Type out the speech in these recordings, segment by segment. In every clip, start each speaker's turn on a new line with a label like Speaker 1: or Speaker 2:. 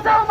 Speaker 1: বাঁচাও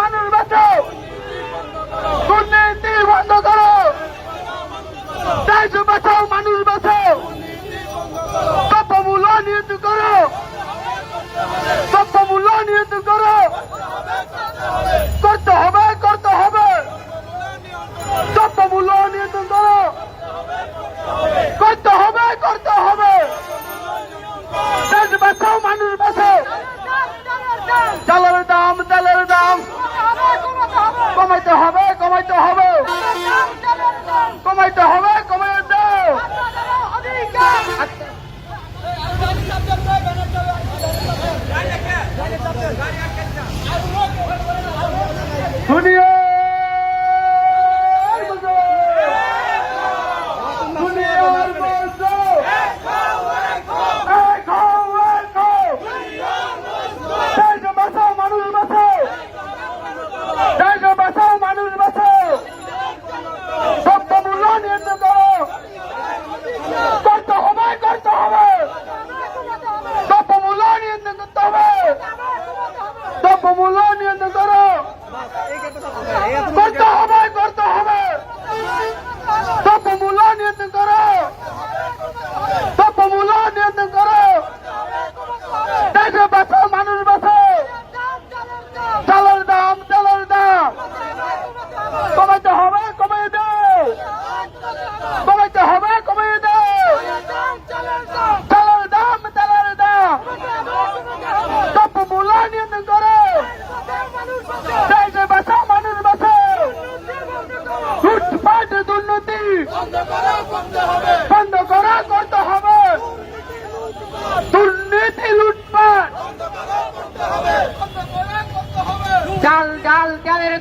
Speaker 1: শুনিয়ে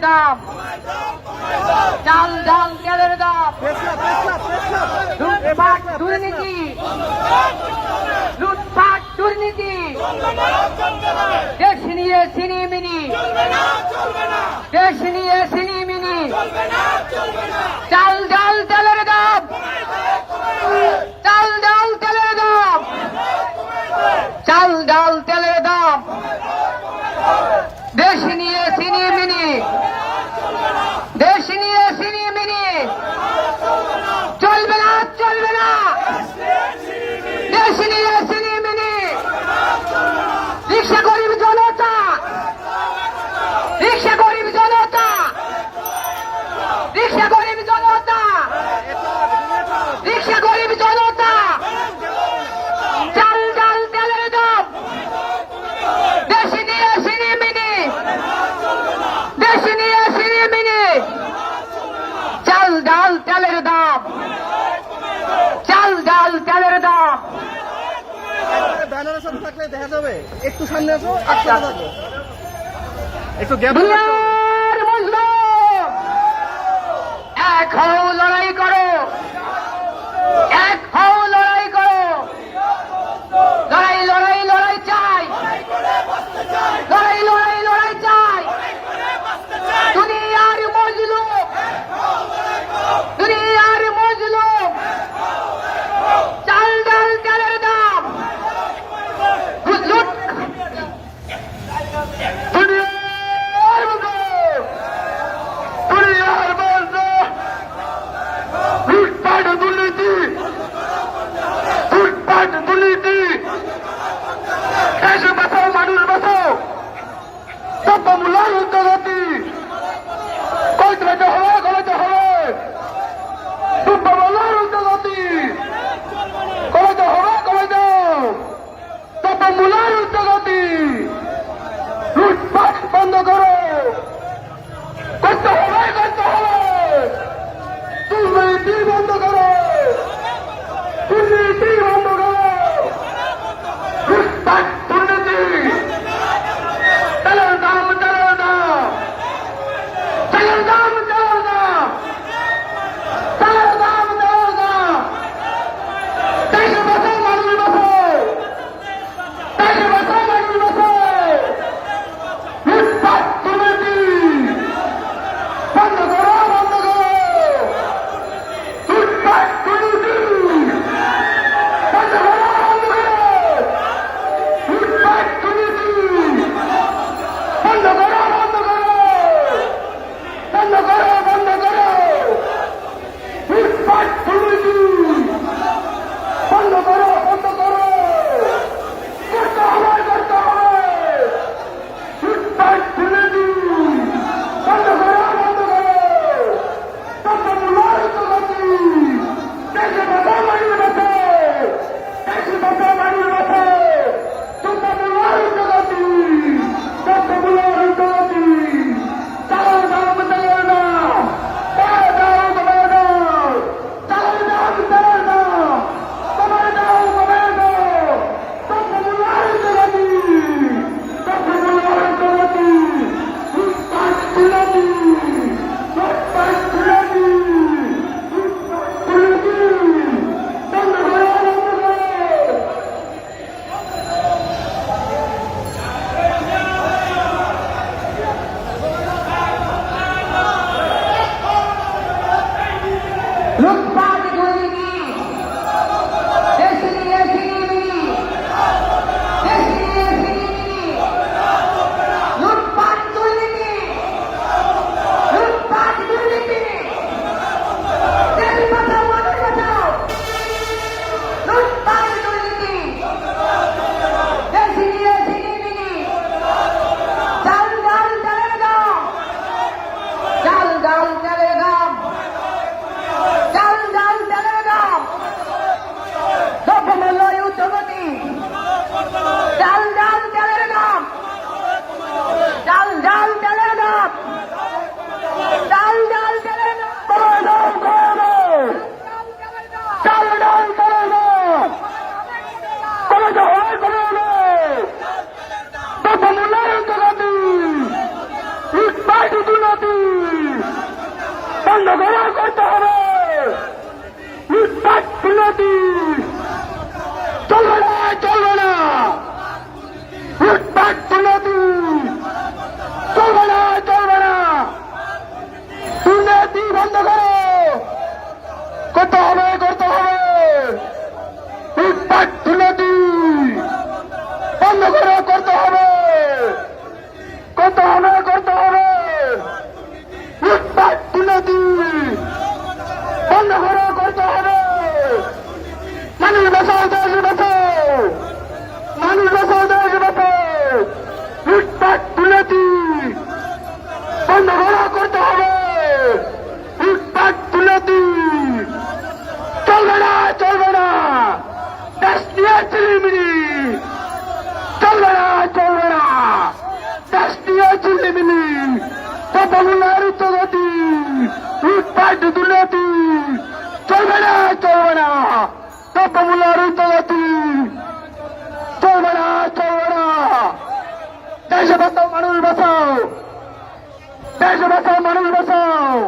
Speaker 1: দাম।
Speaker 2: ডাল ডাল তেলের দাম। লুটপাট, দুর্নীতি। লুটপাট, দুর্নীতি। দেশ নিয়ে সিনিমিনি দেশ নিয়ে সিনিমিনি চাল ডাল তেলের দাম। চাল ডাল তেলের দাম। চাল ডাল তেলের দাম।
Speaker 3: Yaşını yaşını! দেখা যাবে। একটু আচ্ছা। একটু গ্যাপ
Speaker 1: এখন লুৎফা চলবে না। তপমূল্যের উচ্চগতি চলবে না চলবে না। দেশে বাঁচাও মানুষ বাঁচাও। দেশে বাঁচাও মানুষ বাঁচাও।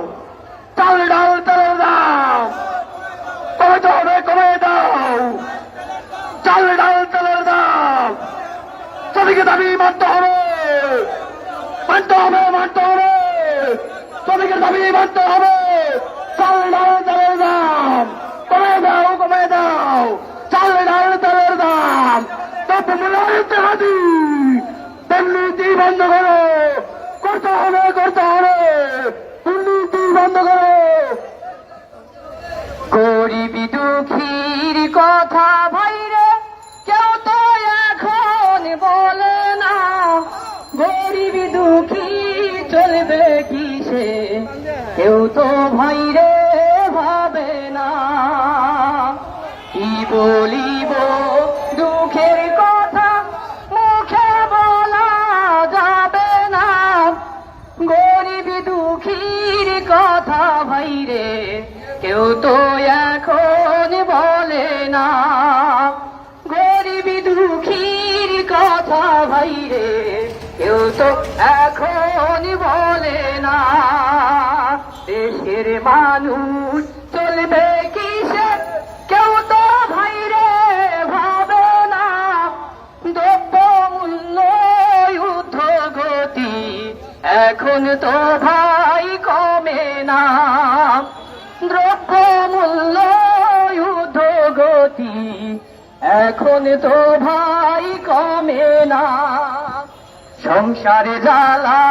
Speaker 1: চাল ডাল তেলের দাম কমাতে হবে কমে দাও। চাল ডাল তেলের দাম শ্রমিকের দাবি মানতে হবে। মানতে হবে মানতে হবে। শ্রমিকের দাবি মানতে হবে। চাল ডাল তেলের দাম কমে দাও কমে দাও। চাল ডাল তেলের দাম। তত মূল্যায়িত তেমনি বন্ধ করো, করতে হবে
Speaker 2: ভাইরে কেউ তো এখন বলে না, দেশের মানুষ চলবে কিসে? কেউ তো ভাইরে ভাবে না, দ্রব্য মূল্য, যুদ্ধ গতি এখন তো ভাই কমে না। দ্রব্য মূল্য, যুদ্ধ গতি এখন তো ভাই কমে না। সংসারে জ্বালা,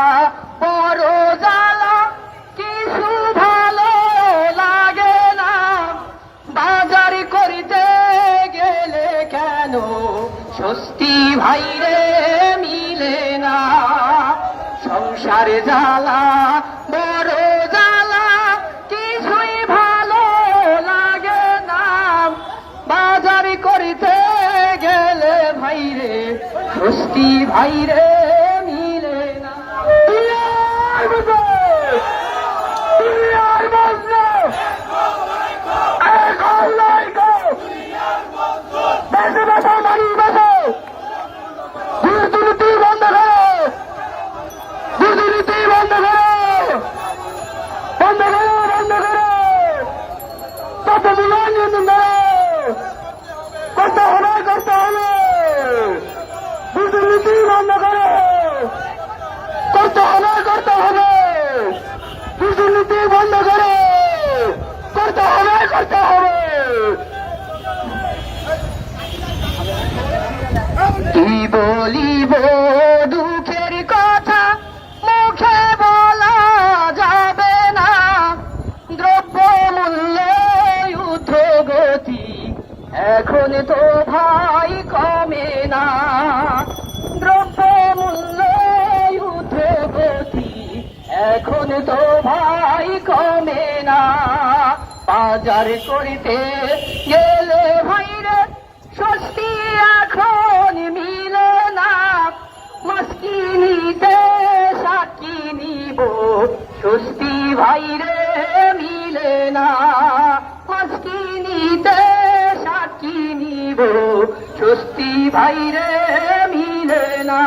Speaker 2: বড় জ্বালা, কিছু ভালো লাগে না। বাজার করিতে গেলে কেন স্বস্তি ভাইরে মিলে না? সংসারে জ্বালা
Speaker 1: তত মূল্যায়ন নিয়ন্ত্রণ করো। করতে হবে করতে হবে। দুর্নীতি বন্ধ করো করতে হবে করতে হবে দুর্নীতি বন্ধ করো করতে হবে করতে হবে
Speaker 2: বলিব দুঃখের কথা মুখে বলা যাবে না দ্রব্য মূল্য গতি এখন তো ভাই কমে না। বাজার করিতে গেলে ভাইরে, স্বস্তি এখন মিলে না। মাস্কি নিতে সাকি নিব, স্বস্তি ভাইরে মিলে না। মাস্কি নিতে সাকি নিব, স্বস্তি ভাইরে মিলে না।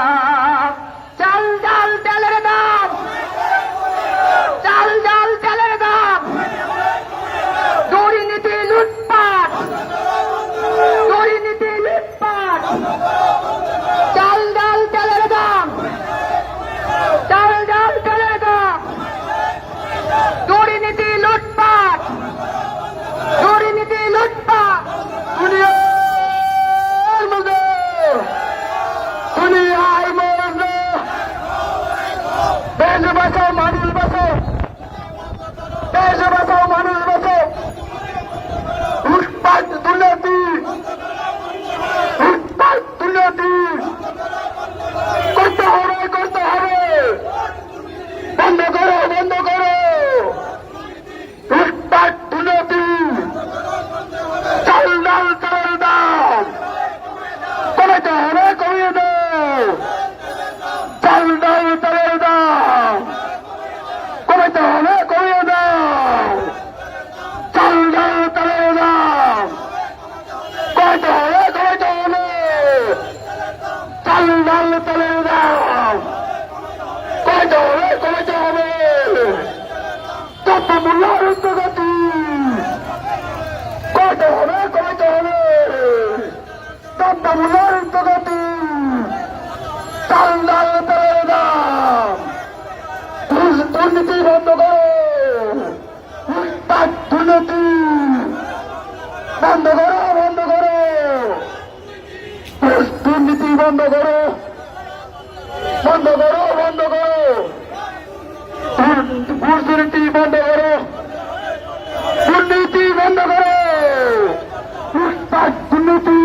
Speaker 1: বন্ধ করো। বন্ধ করো বন্ধ করো। দুর্নীতি বন্ধ করো। দুর্নীতি বন্ধ করো। দুর্নীতি।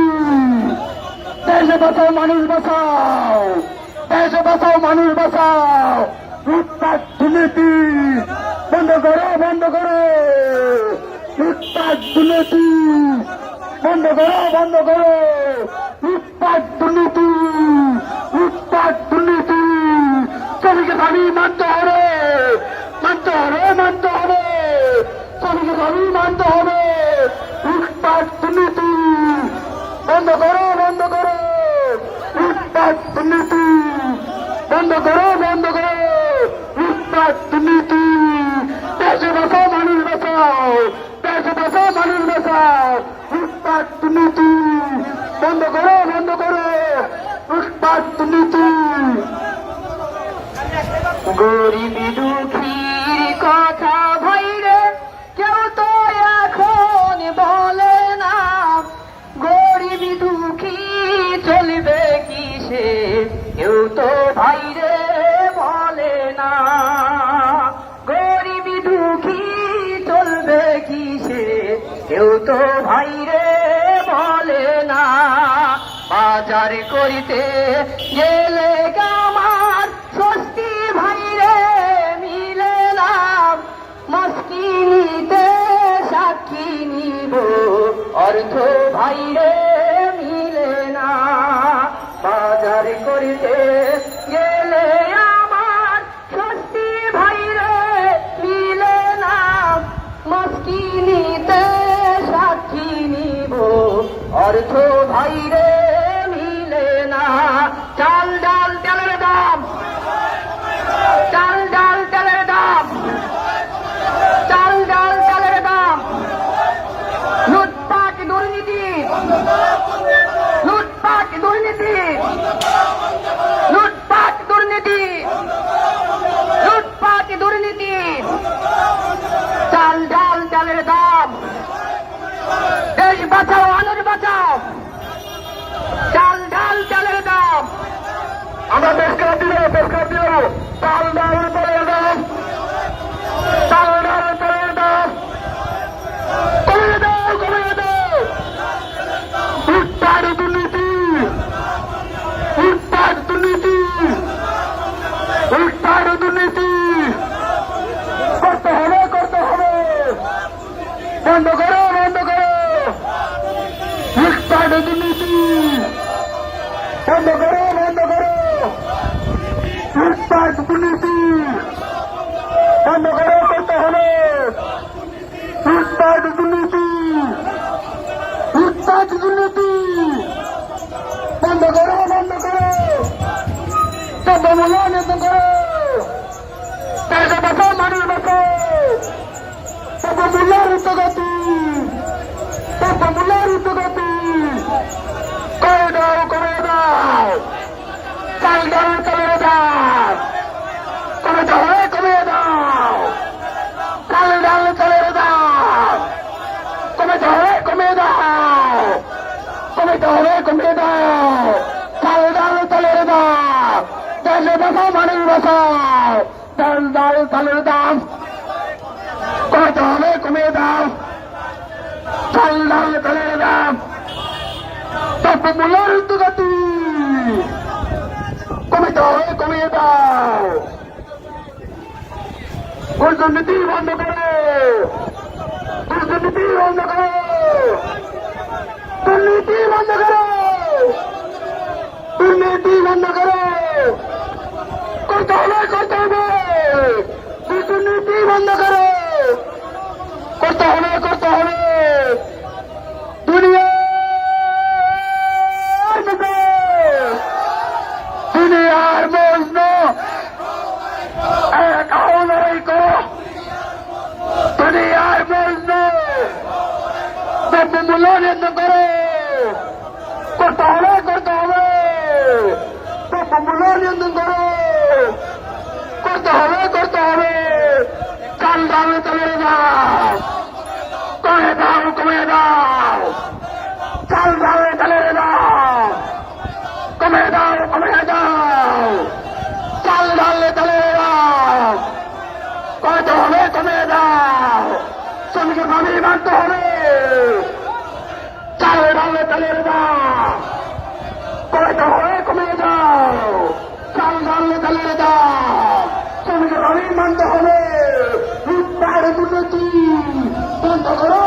Speaker 1: দেশে বাঁচাও মানুষ বাঁচাও দেশে বাঁচাও মানুষ বাঁচাও লুটপাট দুর্নীতি বন্ধ করো বন্ধ করো। লুটপাট দুর্নীতি বন্ধ করো বন্ধ করো লুটপাট দুর্নীতি লুটপাট দুর্নীতি শ্রমিকের দাবি মানতে হবে মানতে হবে মানতে হবে শ্রমিকের দাবি মানতে হবে লুটপাট দুর্নীতি বন্ধ করো বন্ধ করো লুটপাট দুর্নীতি বন্ধ করো বন্ধ করো লুটপাট দুর্নীতি দেশে বাঁচাও মানুষ বাঁচাও দেশে বাঁচাও মানুষ বাঁচাও লুটপাট দুর্নীতি বন্ধ করো বন্ধ করো লুটপাট দুর্নীতি
Speaker 2: গরিবি দুঃখীর কথা ভাইরে কেউ তো এখন বলে না গরিবি দুঃখী চলবে কিসে, কেউ তো ভাইরে বলে না। গরিবি দুঃখী চলবে কিসে, কেউ তো ভাইরে বলে না। বাজার করিতে গেলে আমার ভাইরে মিলে না। বাজার করিতে গেলে আমার স্বস্তি ভাইরে মিলে না। মস্কিনিতে সাক্ষী নিব। অর্থ pescador! লুটপাট দুর্নীতি।
Speaker 1: বন্ধ করো বন্ধ করো। দ্রব্যমূল্য বন্ধ করো। দেশে বাঁচাও মানুষ বাঁচাও দ্রব্যমূল্যের উদ্যোগতি দ্রব্যমূল্যের উদ্যোগতি করে দাও করে দাও। চাল দাম কমে দাও। কমে দাও চাল ডাল চালের দাম কমে দাও কমে দাও কমে দাও কমে দাও চাল ডাল চালের দাম দেশে বাঁচাও মানুষ বাঁচাও চাল ডাল চালের দাম কমে দাও কমে দাও। চাল ডাল চালের দাম দ্রব্যমূল্যের উদ্যোগতি কমিয়ে দাও কমিয়ে দাও। দুর্নীতি বন্ধ করো। দুর্নীতি বন্ধ করো। দুর্নীতি বন্ধ করো। দুর্নীতি বন্ধ করো। করতে হলে করতে হবে। দুর্নীতি বন্ধ করো। করতে হবে করতে হবে। দুনিয়া দুনিয়ার মজন এক আওলাই করো দুনিয়ার মজন মূল্যায়ন করো। করতে হবে, করতে করো। করতে হবে করতে হবে। চাল দাম চলে দাও। কমে দাও কমে দাও। চাল দাম Tocoró.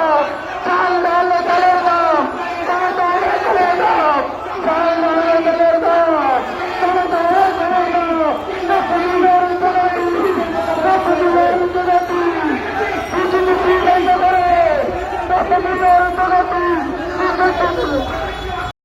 Speaker 1: 大胖子